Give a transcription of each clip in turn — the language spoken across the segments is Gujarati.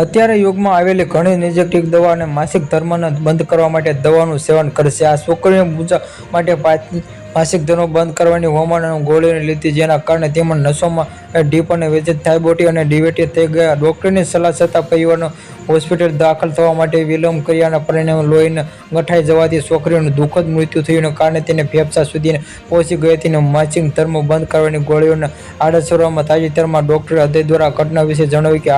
અત્યારે યુગમાં આવેલી ઘણી નિજેક્ટિક દવા અને માસિક ધર્મને બંધ કરવા માટે દવાનું સેવન કરશે. આ છોકરીઓ પૂજા માટે માસિક ધર્મ બંધ કરવાની હોર્મોન અને ગોળીઓને લીધી જેના કારણે તેમાં નસોમાં ડીપ અને વેજિત થાઇબોટી અને ડિવેટી થઈ ગયા. ડૉક્ટરની સલાહ છતાં પરિવારનો હોસ્પિટલ દાખલ થવા માટે વિલંબ કર્યાના પરિણામે લોહીને ગઠાઈ જવાથી છોકરીઓનું દુઃખદ મૃત્યુ થયું કારણે તેને ફેફસા સુધી પહોંચી ગઈ. હતી અને માસિક ધર્મ બંધ કરવાની ગોળીઓને આડસરવામાં તાજેતરમાં ડૉક્ટરે હૃદય દ્વારા ઘટના વિશે જણાવ્યું કે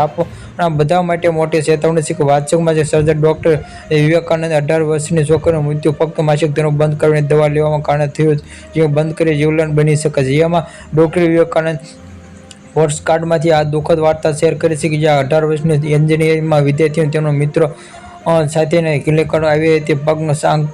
આપણા બધા માટે મોટી ચેતવણી છે કે વાચકમાં જે સર્જન ડૉક્ટર વિવેકાનંદ અઢાર વર્ષની છોકરીનું મૃત્યુ ફક્ત માસિક ધર્મ બંધ કરવાની દવા લેવામાં કારણે થયું જે બંધ કરી જીવલેણ બની શકે છે. જેમાં ડૉક્ટર વિવેકાનંદ કાર્ડમાંથી આ દુઃખદ વાર્તા શેર કરી છે કે જ્યાં અઢાર વર્ષની એન્જિનિયરિંગમાં વિદ્યાર્થીઓ તેમનો મિત્રો સાથેને ક્લિનિકલ આવી હતી પગનો સાંગ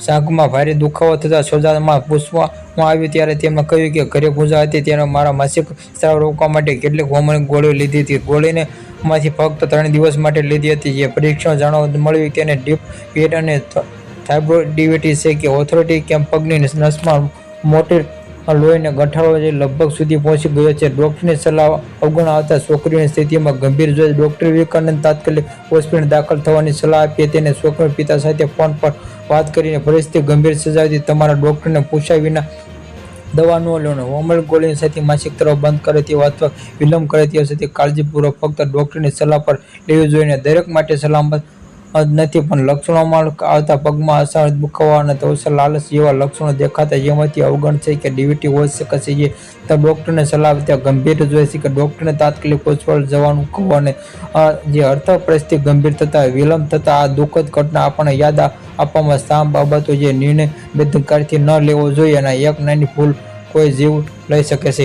સાંગમાં ભારે દુખાવો થતાં સોજામાં પૂછવામાં આવ્યું ત્યારે તેમણે કહ્યું કે ઘરે પૂજા હતી ત્યારે મારા માસિક સ્રાવ રોકવા માટે કેટલીક હોર્મોન ગોળીઓ લીધી હતી. ગોળીને માંથી ફક્ત ત્રણ દિવસ માટે લીધી હતી. જે પરીક્ષણ જાણવા મળ્યું તેને ડીપ પેટ અને થાઇબ્રોડિવિટી છે કે ઓથોરિટી કેમ પગની નસમાં મોટી લોહીને ગંઠાળો જે લગભગ સુધી પહોંચી ગયો છે. ડૉક્ટરની સલાહ અવગણ આવતા છોકરીઓની સ્થિતિમાં ગંભીર જોઈ ડોક્ટર વિવેકાનંદ તાત્કાલિક હોસ્પિટલ દાખલ થવાની સલાહ આપી તેને છોકરી પિતા સાથે ફોન પર વાત કરીને પરિસ્થિતિ ગંભીર સજાવતી તમારા ડૉક્ટરને પૂછ્યા વિના દવા ન લેવાનો હોમલ ગોળીની સાથે માસિક તરફ બંધ કરે તેવા અથવા વિલંબ કરે તેવા સાથે કાળજીપૂર્વક ફક્ત ડૉક્ટરની સલાહ પર લેવી જોઈએ દરેક માટે સલામત નથી, પણ લક્ષણોમાં આવતા પગમાં અસર દુખાવા અને તવસર લાલચ જેવા લક્ષણો દેખાતા જેમાંથી અવગણ છે કે ડીવીટી હોઈ શકે છે જે તો ડૉક્ટરને સલાહ આપતા ગંભીર જોઈએ છે કે ડૉક્ટરને તાત્કાલિક હોસ્પિટલ જવાનું કહો અને જે અર્થ પરિસ્થિતિ ગંભીર થતા વિલંબ થતા આ દુઃખદ ઘટના આપણને યાદ આપવામાં સામ બાબતો જે નિર્ણય બેદકારથી ન લેવો જોઈએ અને એક નાની ભૂલ કોઈ જીવ લઈ શકે છે.